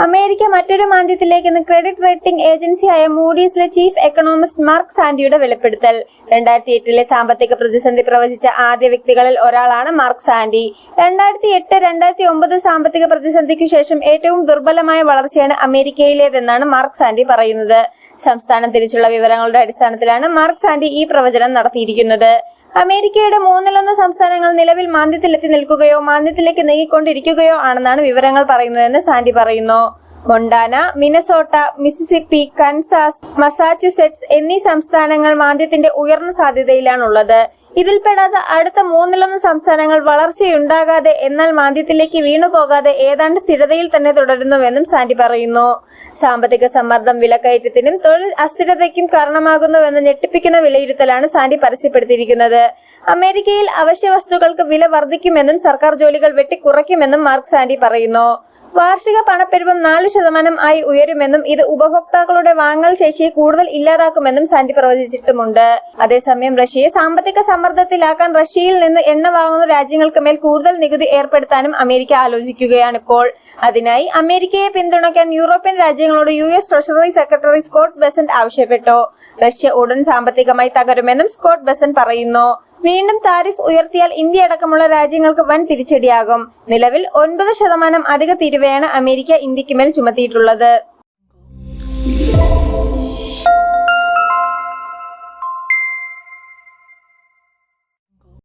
America മറ്റൊരു മാന്ദ്യത്തിലേക്കെന്ന് credit rating ഏജൻസിയായ മൂഡീസിലെ ചീഫ് എക്കണോമിസ്റ്റ് മാർക്ക് സാൻഡിയുടെ വെളിപ്പെടുത്തൽ. രണ്ടായിരത്തി എട്ടിലെ സാമ്പത്തിക പ്രതിസന്ധി പ്രവചിച്ച ആദ്യ വ്യക്തികളിൽ ഒരാളാണ് മാർക്ക് സാൻഡി. രണ്ടായിരത്തി എട്ട് രണ്ടായിരത്തി ഒമ്പത് സാമ്പത്തിക പ്രതിസന്ധിക്ക് ശേഷം ഏറ്റവും ദുർബലമായ വളർച്ചയാണ് അമേരിക്കയിലേതെന്നാണ് മാർക്ക് സാൻഡി പറയുന്നത്. സംസ്ഥാനം തിരിച്ചുള്ള വിവരങ്ങളുടെ അടിസ്ഥാനത്തിലാണ് മാർക്ക് സാൻഡി ഈ പ്രവചനം നടത്തിയിരിക്കുന്നത്. അമേരിക്കയുടെ മൂന്നിലൊന്ന് സംസ്ഥാനങ്ങൾ നിലവിൽ മാന്ദ്യത്തിലെത്തി നിൽക്കുകയോ മാന്ദ്യത്തിലേക്ക് നീങ്ങിക്കൊണ്ടിരിക്കുകയോ ആണെന്നാണ് വിവരങ്ങൾ പറയുന്നതെന്ന് സാൻഡി പറയുന്നു. Montana Minnesota Mississippi Kansas Massachusetts എന്നീ സംസ്ഥാനങ്ങൾ മാന്ദ്യത്തിന്റെ ഉയർന്ന സാധ്യതയിലാണുള്ളത്. ഇതിൽപ്പെടാതെ അടുത്ത മൂന്നിലൊന്ന് സംസ്ഥാനങ്ങൾ വളർച്ചയുണ്ടാകാതെ എന്നാൽ മാന്ദ്യത്തിലേക്ക് വീണുപോകാതെ ഏതാണ്ട് സ്ഥിരതയിൽ തന്നെ തുടരുന്നുവെന്നും സാന്റി പറയുന്നു. സാമ്പത്തിക സമ്മർദ്ദം വിലക്കയറ്റത്തിനും തൊഴിൽ അസ്ഥിരതയ്ക്കും കാരണമാകുന്നുവെന്ന് ഞെട്ടിപ്പിക്കുന്ന വിലയിരുത്തലാണ് സാന്റി പരസ്യപ്പെടുത്തിയിരിക്കുന്നത്. അമേരിക്കയിൽ അവശ്യ വസ്തുക്കൾക്ക് വില വർദ്ധിക്കുമെന്നും സർക്കാർ ജോലികൾ വെട്ടിക്കുറയ്ക്കുമെന്നും മാർക്ക് സാന്റി പറയുന്നു. വാർഷിക പണപ്പെരുപ്പം നാല് ശതമാനം ആയി ഉയരുമെന്നും ഇത് ഉപഭോക്താക്കളുടെ വാങ്ങൽ ശേഷി കൂടുതൽ ഇല്ലാതാക്കുമെന്നും സാന്റി പ്രവചിച്ചിട്ടുമുണ്ട് അതേസമയം റഷ്യയെ സാമ്പത്തിക സമ്മർദ്ദത്തിലാക്കാൻ റഷ്യയിൽ നിന്ന് എണ്ണ വാങ്ങുന്ന രാജ്യങ്ങൾക്ക് മേൽ കൂടുതൽ നികുതി ഏർപ്പെടുത്താനും അമേരിക്ക ആലോചിക്കുകയാണ് ഇപ്പോൾ അതിനായി അമേരിക്കയെ പിന്തുണയ്ക്കാൻ European രാജ്യങ്ങളോട് U S treasury secretary Scott Bessent ആവശ്യപ്പെട്ടു. റഷ്യ ഉടൻ സാമ്പത്തികമായി തകരുമെന്നും സ്കോട്ട് ബെസന്റ് പറയുന്നു. വീണ്ടും താരിഫ് ഉയർത്തിയാൽ ഇന്ത്യ അടക്കമുള്ള രാജ്യങ്ങൾക്ക് വൻ തിരിച്ചടിയാകും. നിലവിൽ ഒൻപത് ശതമാനം അധിക തീരുവയാണ് അമേരിക്ക ഇന്ത്യക്ക് മേൽ ചുമത്തിയിട്ടുള്ളത്